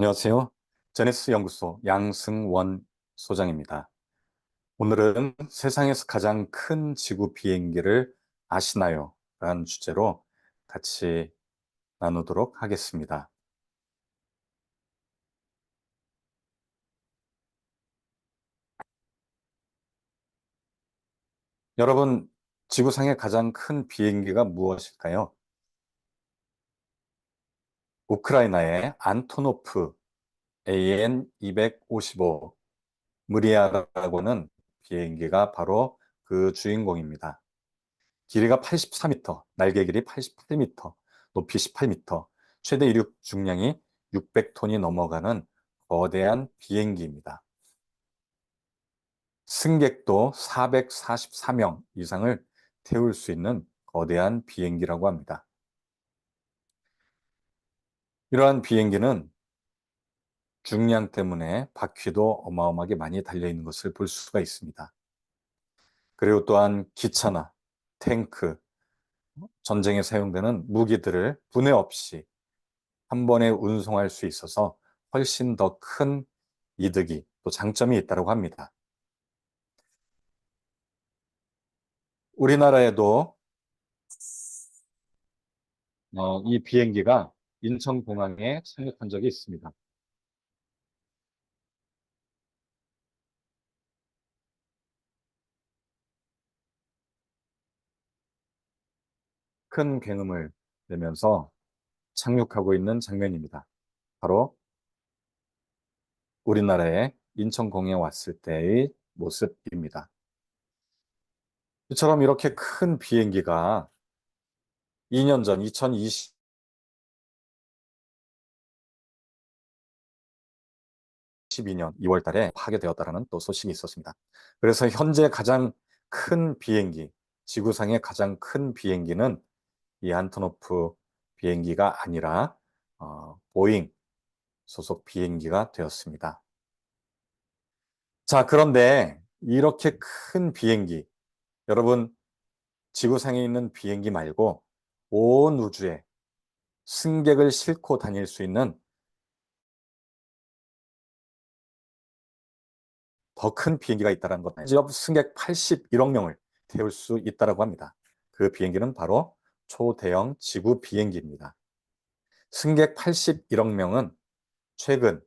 안녕하세요. 제네시스 연구소 양승원 소장입니다. 오늘은 세상에서 가장 큰 지구 비행기를 아시나요? 라는 주제로 같이 나누도록 하겠습니다. 여러분, 지구상의 가장 큰 비행기가 무엇일까요? 우크라이나의 안토노프 AN255 무리아라고는 비행기가 바로 그 주인공입니다. 길이가 84m, 날개 길이 88m, 높이 18m, 최대 이륙 중량이 600톤이 넘어가는 거대한 비행기입니다. 승객도 444명 이상을 태울 수 있는 거대한 비행기라고 합니다. 이러한 비행기는 중량 때문에 바퀴도 어마어마하게 많이 달려 있는 것을 볼 수가 있습니다. 그리고 또한 기차나 탱크, 전쟁에 사용되는 무기들을 분해 없이 한 번에 운송할 수 있어서 훨씬 더 큰 이득이 또 장점이 있다고 합니다. 우리나라에도 어, 이 비행기가 인천공항에 착륙한 적이 있습니다. 큰 굉음을 내면서 착륙하고 있는 장면입니다. 바로 우리나라의 인천공항에 왔을 때의 모습입니다. 이처럼 이렇게 큰 비행기가 2년 전 2020 2012년 2월 달에 파괴되었다는 또 소식이 있었습니다. 그래서 현재 가장 큰 비행기, 지구상의 가장 큰 비행기는 이 안토노프 비행기가 아니라 어, 보잉 소속 비행기가 되었습니다. 자, 그런데 이렇게 큰 비행기, 여러분 지구상에 있는 비행기 말고 온 우주에 승객을 싣고 다닐 수 있는 더 큰 비행기가 있다는 것, 지역 승객 81억 명을 태울 수 있다고 합니다. 그 비행기는 바로 초대형 지구 비행기입니다. 승객 81억 명은 최근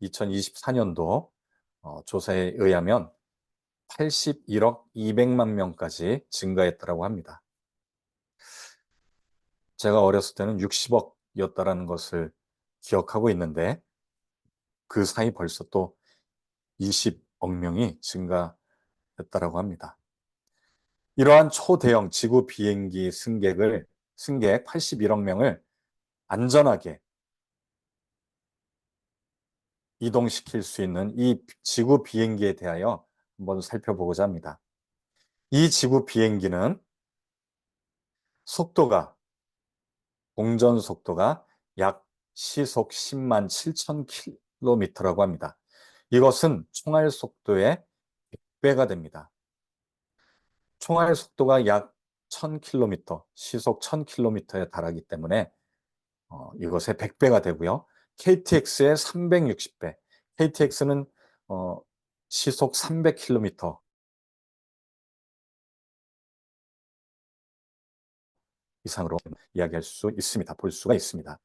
2024년도 어, 조사에 의하면 81억 200만 명까지 증가했다고 합니다. 제가 어렸을 때는 60억이었다는 것을 기억하고 있는데 그 사이 벌써 또 20 억 명이 증가했다고 합니다. 이러한 초대형 지구 비행기 승객을 승객 81억 명을 안전하게 이동시킬 수 있는 이 지구 비행기에 대하여 한번 살펴보고자 합니다. 이 지구 비행기는 속도가 공전 속도가 약 시속 10만 7천 킬로미터라고 합니다. 이것은 총알 속도의 100배가 됩니다. 총알 속도가 약 1000km, 시속 1000km에 달하기 때문에 어, 이것의 100배가 되고요. KTX의 360배, KTX는 어, 시속 300km 이상으로 이야기할 수 있습니다. 볼 수가 있습니다.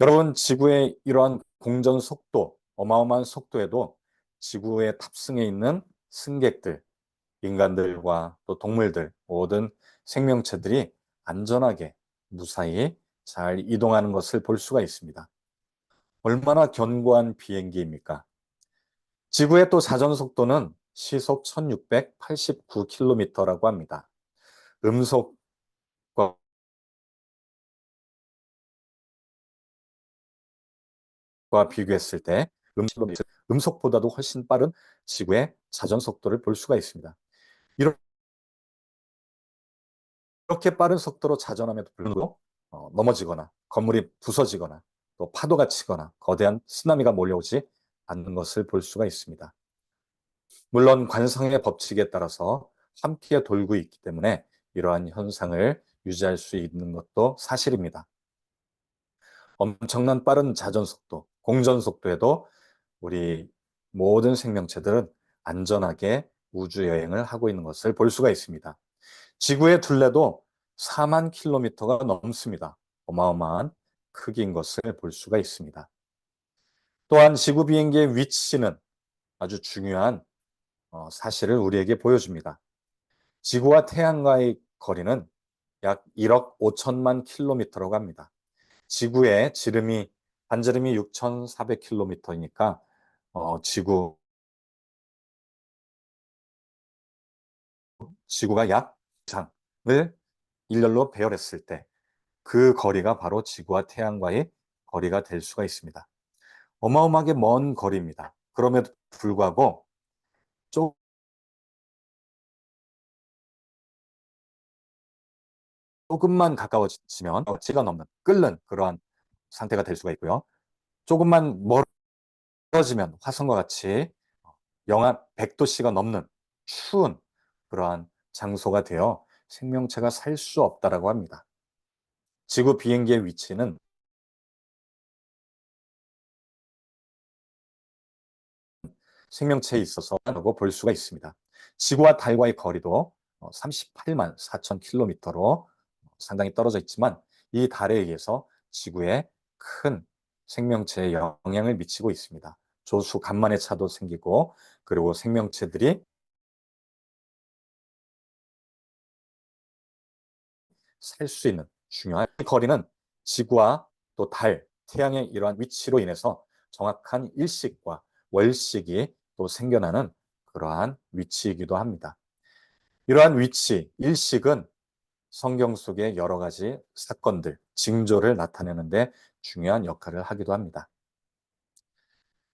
여러분, 지구의 이러한 공전 속도, 어마어마한 속도에도 지구에 탑승해 있는 승객들, 인간들과 또 동물들, 모든 생명체들이 안전하게 무사히 잘 이동하는 것을 볼 수가 있습니다. 얼마나 견고한 비행기입니까? 지구의 또 자전 속도는 시속 1689km라고 합니다. 음속 과 비교했을 때 음속보다도 훨씬 빠른 지구의 자전 속도를 볼 수가 있습니다. 이렇게 빠른 속도로 자전함에도 불구하고 어, 넘어지거나 건물이 부서지거나 또 파도가 치거나 거대한 쓰나미가 몰려오지 않는 것을 볼 수가 있습니다. 물론 관성의 법칙에 따라서 함께 돌고 있기 때문에 이러한 현상을 유지할 수 있는 것도 사실입니다. 엄청난 빠른 자전 속도, 공전 속도에도 우리 모든 생명체들은 안전하게 우주 여행을 하고 있는 것을 볼 수가 있습니다. 지구의 둘레도 4만 킬로미터가 넘습니다. 어마어마한 크기인 것을 볼 수가 있습니다. 또한 지구 비행기의 위치는 아주 중요한 어, 사실을 우리에게 보여줍니다. 지구와 태양과의 거리는 약 1억 5천만 킬로미터라고 합니다. 지구의 지름이 반지름이 6,400킬로미터이니까 어, 지구 지구가 약 이상을 일렬로 배열했을 때 그 거리가 바로 지구와 태양과의 거리가 될 수가 있습니다. 어마어마하게 먼 거리입니다. 그럼에도 불구하고 조금만 가까워지면 치가 넘는 끓는 그러한 상태가 될 수가 있고요. 조금만 멀 어지면 화성과 같이 영하 100도씨가 넘는 추운 그러한 장소가 되어 생명체가 살 수 없다라고 합니다. 지구 비행기의 위치는 생명체에 있어서 라고 볼 수가 있습니다. 지구와 달과의 거리도 38만 4천 킬로미터로 상당히 떨어져 있지만 이 달에 의해서 지구에 큰 생명체에 영향을 미치고 있습니다. 조수 간만의 차도 생기고 그리고 생명체들이 살 수 있는 중요한 거리는 지구와 또 달, 태양의 이러한 위치로 인해서 정확한 일식과 월식이 또 생겨나는 그러한 위치이기도 합니다. 이러한 위치, 일식은 성경 속의 여러 가지 사건들, 징조를 나타내는데 중요한 역할을 하기도 합니다.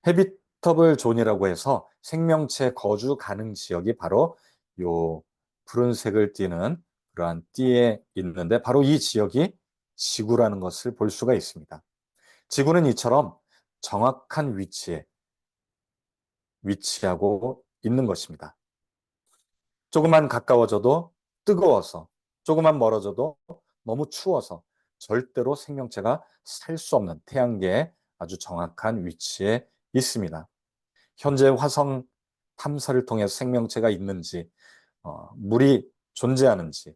헤비터블 존이라고 해서 생명체 거주 가능 지역이 바로 요 푸른색을 띠는 그러한 띠에 있는데 바로 이 지역이 지구라는 것을 볼 수가 있습니다. 지구는 이처럼 정확한 위치에 위치하고 있는 것입니다. 조금만 가까워져도 뜨거워서 조금만 멀어져도 너무 추워서 절대로 생명체가 살 수 없는 태양계의 아주 정확한 위치에 있습니다. 현재 화성 탐사를 통해 생명체가 있는지, 어, 물이 존재하는지,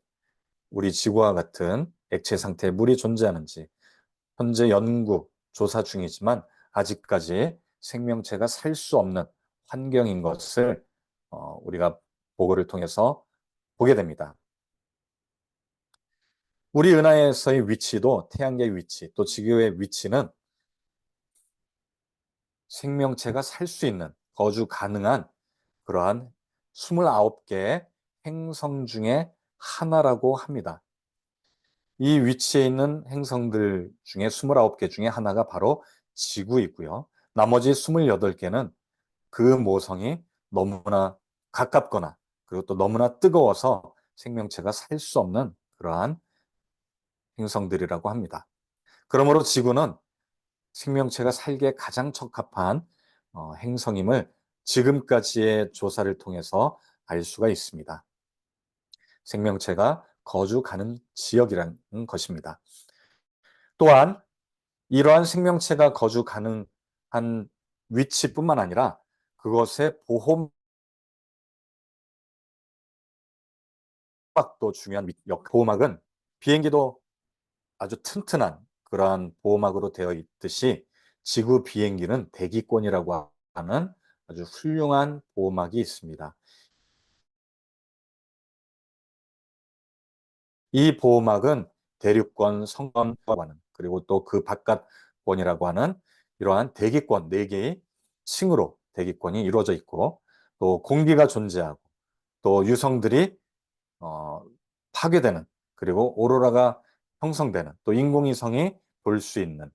우리 지구와 같은 액체 상태의 물이 존재하는지, 현재 연구, 조사 중이지만 아직까지 생명체가 살 수 없는 환경인 것을 어, 우리가 보고를 통해서 보게 됩니다. 우리 은하에서의 위치도 태양계의 위치, 또 지구의 위치는 생명체가 살 수 있는, 거주 가능한 그러한 29개의 행성 중에 하나라고 합니다. 이 위치에 있는 행성들 중에 29개 중에 하나가 바로 지구이고요. 나머지 28개는 그 모성이 너무나 가깝거나 그리고 또 너무나 뜨거워서 생명체가 살 수 없는 그러한 행성들이라고 합니다. 그러므로 지구는 생명체가 살기에 가장 적합한 어, 행성임을 지금까지의 조사를 통해서 알 수가 있습니다. 생명체가 거주 가는 지역이라는 것입니다. 또한 이러한 생명체가 거주 가능한 위치뿐만 아니라 그것의 보호 막도 중요한 보호막은 비행기도 아주 튼튼한 그러한 보호막으로 되어 있듯이 지구 비행기는 대기권이라고 하는 아주 훌륭한 보호막이 있습니다. 이 보호막은 대륙권, 성권이라고 하는 그리고 또 그 바깥권이라고 하는 이러한 대기권 4개의 층으로 대기권이 이루어져 있고 또 공기가 존재하고 또 유성들이 어, 파괴되는 그리고 오로라가 형성되는 또 인공위성이 볼 수 있는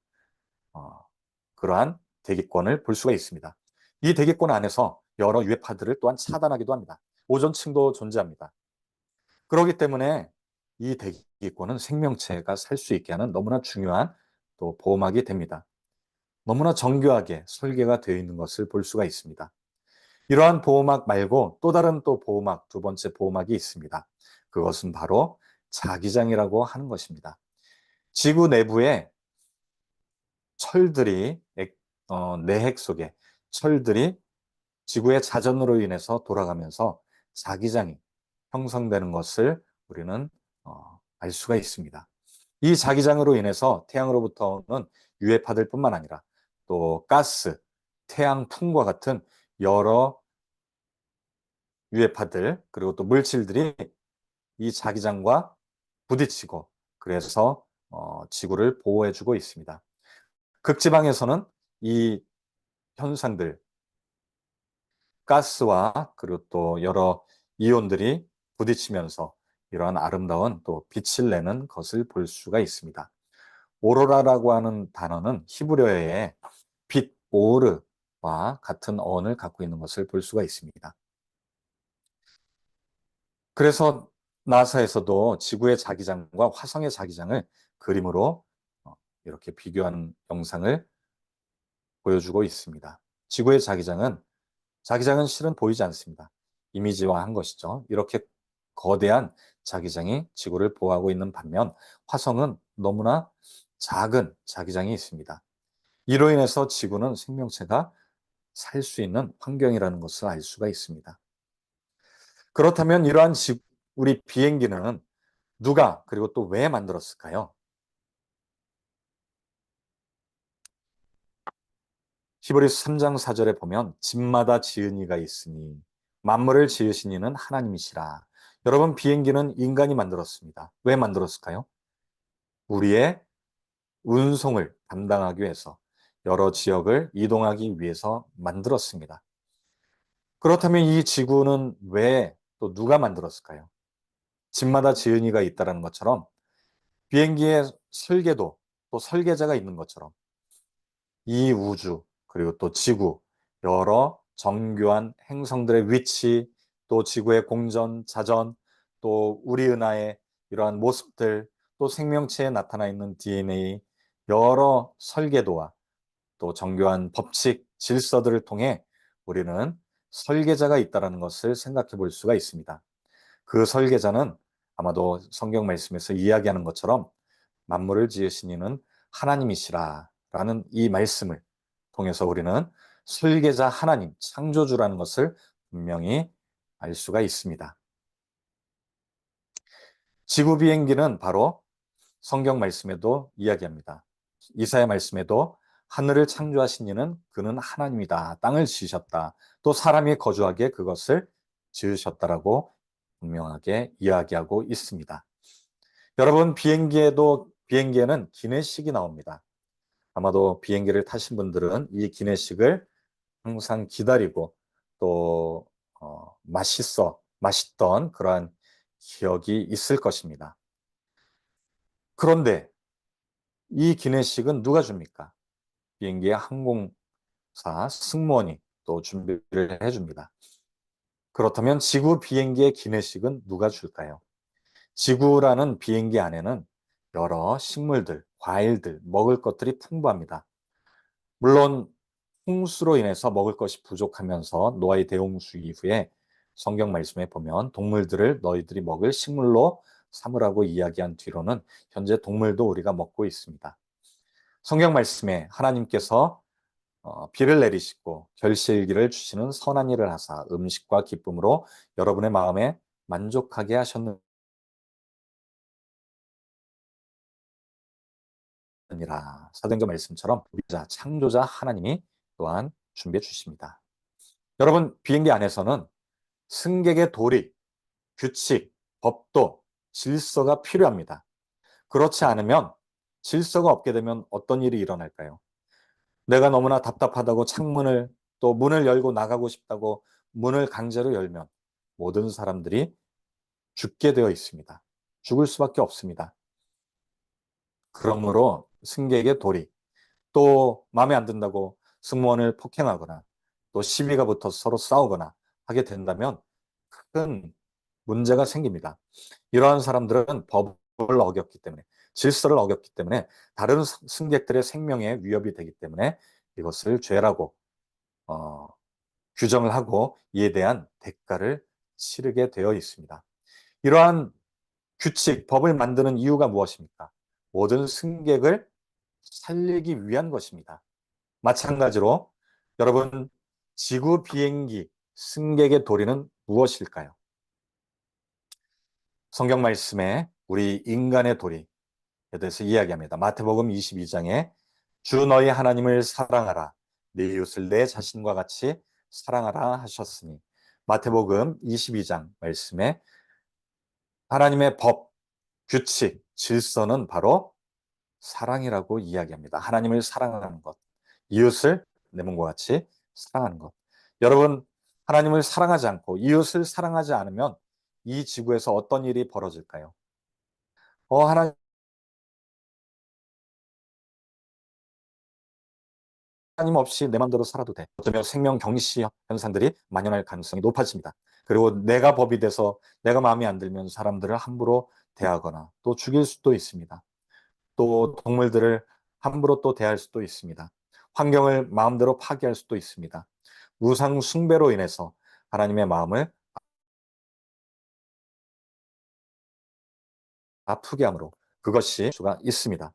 어, 그러한 대기권을 볼 수가 있습니다. 이 대기권 안에서 여러 유해파들을 또한 차단하기도 합니다. 오존층도 존재합니다. 그렇기 때문에 이 대기권은 생명체가 살 수 있게 하는 너무나 중요한 또 보호막이 됩니다. 너무나 정교하게 설계가 되어 있는 것을 볼 수가 있습니다. 이러한 보호막 말고 또 다른 또 보호막, 두 번째 보호막이 있습니다. 그것은 바로 자기장이라고 하는 것입니다. 지구 내부에 철들이 어, 내핵 속에 철들이 지구의 자전으로 인해서 돌아가면서 자기장이 형성되는 것을 우리는 어, 알 수가 있습니다. 이 자기장으로 인해서 태양으로부터 오는 유해파들 뿐만 아니라 또 가스, 태양풍과 같은 여러 유해파들 그리고 또 물질들이 이 자기장과 부딪히고 그래서 어, 지구를 보호해주고 있습니다. 극지방에서는 이 현상들 가스와 그리고 또 여러 이온들이 부딪히면서 이러한 아름다운 또 빛을 내는 것을 볼 수가 있습니다. 오로라라고 하는 단어는 히브리어의 빛, 오르와 같은 어원을 갖고 있는 것을 볼 수가 있습니다. 그래서 나사에서도 지구의 자기장과 화성의 자기장을 그림으로 어, 이렇게 비교하는 영상을 보여주고 있습니다. 지구의 자기장은 자기장은 실은 보이지 않습니다. 이미지화한 것이죠. 이렇게 거대한 자기장이 지구를 보호하고 있는 반면 화성은 너무나 작은 자기장이 있습니다. 이로 인해서 지구는 생명체가 살 수 있는 환경이라는 것을 알 수가 있습니다. 그렇다면 이러한 우리 비행기는 누가 그리고 또 왜 만들었을까요? 히브리서 3장 4절에 보면 집마다 지은 이가 있으니 만물을 지으신 이는 하나님이시라. 여러분 비행기는 인간이 만들었습니다. 왜 만들었을까요? 우리의 운송을 담당하기 위해서 여러 지역을 이동하기 위해서 만들었습니다. 그렇다면 이 지구는 왜 또 누가 만들었을까요? 집마다 지은 이가 있다는 것처럼 비행기의 설계도 또 설계자가 있는 것처럼 이 우주 그리고 또 지구 여러 정교한 행성들의 위치 또 지구의 공전 자전 또 우리 은하의 이러한 모습들 또 생명체에 나타나 있는 DNA 여러 설계도와 또 정교한 법칙 질서들을 통해 우리는 설계자가 있다는 것을 생각해 볼 수가 있습니다. 그 설계자는 아마도 성경 말씀에서 이야기하는 것처럼 만물을 지으신 이는 하나님이시라 라는 이 말씀을 통해서 우리는 설계자 하나님, 창조주라는 것을 분명히 알 수가 있습니다. 지구 비행기는 바로 성경 말씀에도 이야기합니다. 이사야 말씀에도 하늘을 창조하신 이는 그는 하나님이다. 땅을 지으셨다. 또 사람이 거주하게 그것을 지으셨다라고 분명하게 이야기하고 있습니다. 여러분 비행기에도 비행기에는 기내식이 나옵니다. 아마도 비행기를 타신 분들은 이 기내식을 항상 기다리고 또 어, 맛있어 맛있던 그러한 기억이 있을 것입니다. 그런데 이 기내식은 누가 줍니까? 비행기의 항공사 승무원이 또 준비를 해줍니다. 그렇다면 지구 비행기의 기내식은 누가 줄까요? 지구라는 비행기 안에는 여러 식물들, 과일들, 먹을 것들이 풍부합니다. 물론 홍수로 인해서 먹을 것이 부족하면서 노아의 대홍수 이후에 성경 말씀에 보면 동물들을 너희들이 먹을 식물로 삼으라고 이야기한 뒤로는 현재 동물도 우리가 먹고 있습니다. 성경 말씀에 하나님께서 어, 비를 내리시고 결실기를 주시는 선한 일을 하사 음식과 기쁨으로 여러분의 마음에 만족하게 하셨 느니라. 사도행전 말씀처럼 우리자 창조자 하나님이 또한 준비해 주십니다. 여러분 비행기 안에서는 승객의 도리, 규칙, 법도, 질서가 필요합니다. 그렇지 않으면 질서가 없게 되면 어떤 일이 일어날까요? 내가 너무나 답답하다고 창문을 또 문을 열고 나가고 싶다고 문을 강제로 열면 모든 사람들이 죽게 되어 있습니다. 죽을 수밖에 없습니다. 그러므로 승객의 도리, 또 마음에 안 든다고 승무원을 폭행하거나 또 시비가 붙어서 서로 싸우거나 하게 된다면 큰 문제가 생깁니다. 이러한 사람들은 법을 어겼기 때문에 질서를 어겼기 때문에 다른 승객들의 생명에 위협이 되기 때문에 이것을 죄라고 어, 규정을 하고 이에 대한 대가를 치르게 되어 있습니다. 이러한 규칙, 법을 만드는 이유가 무엇입니까? 모든 승객을 살리기 위한 것입니다. 마찬가지로 여러분 지구 비행기 승객의 도리는 무엇일까요? 성경 말씀에 우리 인간의 도리에 대해서 이야기합니다. 마태복음 22장에 주 너희 하나님을 사랑하라 내 이웃을 내 자신과 같이 사랑하라 하셨으니 마태복음 22장 말씀에 하나님의 법, 규칙, 질서는 바로 사랑이라고 이야기합니다. 하나님을 사랑하는 것, 이웃을 내 몸과 같이 사랑하는 것. 여러분, 하나님을 사랑하지 않고 이웃을 사랑하지 않으면 이 지구에서 어떤 일이 벌어질까요? 어, 하나님 하나님 없이 내 마음대로 살아도 돼. 어쩌면 생명 경시 현상들이 만연할 가능성이 높아집니다. 그리고 내가 법이 돼서 내가 마음에 안 들면 사람들을 함부로 대하거나 또 죽일 수도 있습니다. 또 동물들을 함부로 또 대할 수도 있습니다. 환경을 마음대로 파괴할 수도 있습니다. 우상 숭배로 인해서 하나님의 마음을 아프게 함으로 그것이 수가 있습니다.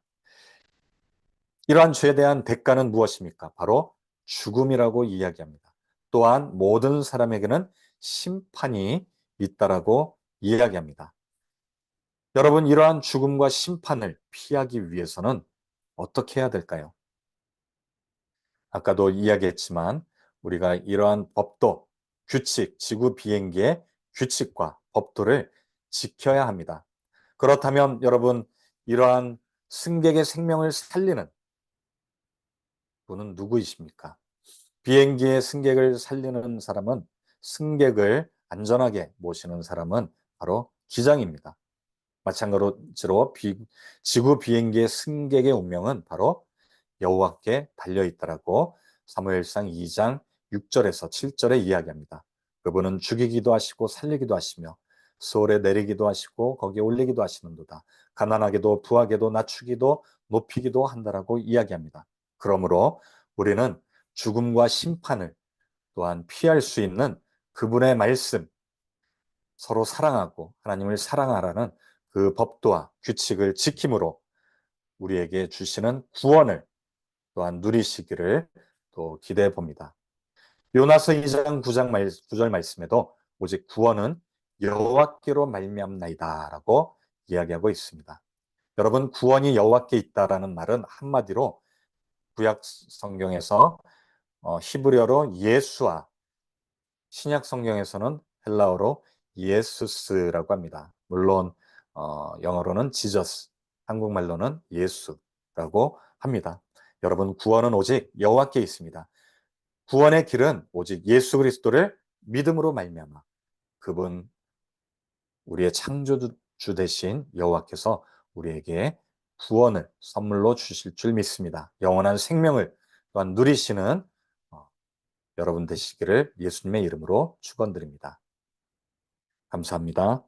이러한 죄에 대한 대가는 무엇입니까? 바로 죽음이라고 이야기합니다. 또한 모든 사람에게는 심판이 있다라고 이야기합니다. 여러분, 이러한 죽음과 심판을 피하기 위해서는 어떻게 해야 될까요? 아까도 이야기했지만 우리가 이러한 법도, 규칙, 지구 비행기의 규칙과 법도를 지켜야 합니다. 그렇다면 여러분, 이러한 승객의 생명을 살리는 분은 누구이십니까? 비행기의 승객을 살리는 사람은 승객을 안전하게 모시는 사람은 바로 기장입니다. 마찬가지로 비, 지구 비행기의 승객의 운명은 바로 여호와께 달려 있다라고 사무엘상 2장 6절에서 7절에 이야기합니다. 그분은 죽이기도 하시고 살리기도 하시며 서울에 내리기도 하시고 거기에 올리기도 하시는도다. 가난하게도 부하게도 낮추기도 높이기도 한다라고 이야기합니다. 그러므로 우리는 죽음과 심판을 또한 피할 수 있는 그분의 말씀, 서로 사랑하고 하나님을 사랑하라는 그 법도와 규칙을 지킴으로 우리에게 주시는 구원을 또한 누리시기를 또 기대해 봅니다. 요나서 2장 9장 말, 9절 말씀에도 오직 구원은 여호와께로 말미암나이다라고 이야기하고 있습니다. 여러분 구원이 여호와께 있다라는 말은 한마디로 구약 성경에서 어, 히브리어로 예수와 신약 성경에서는 헬라어로 예수스라고 합니다. 물론 어, 영어로는 지저스, 한국말로는 예수라고 합니다. 여러분 구원은 오직 여호와께 있습니다. 구원의 길은 오직 예수 그리스도를 믿음으로 말미암아 그분 우리의 창조주 대신 여호와께서 우리에게 구원을 선물로 주실 줄 믿습니다. 영원한 생명을 또한 누리시는 어, 여러분 되시기를 예수님의 이름으로 축원드립니다. 감사합니다.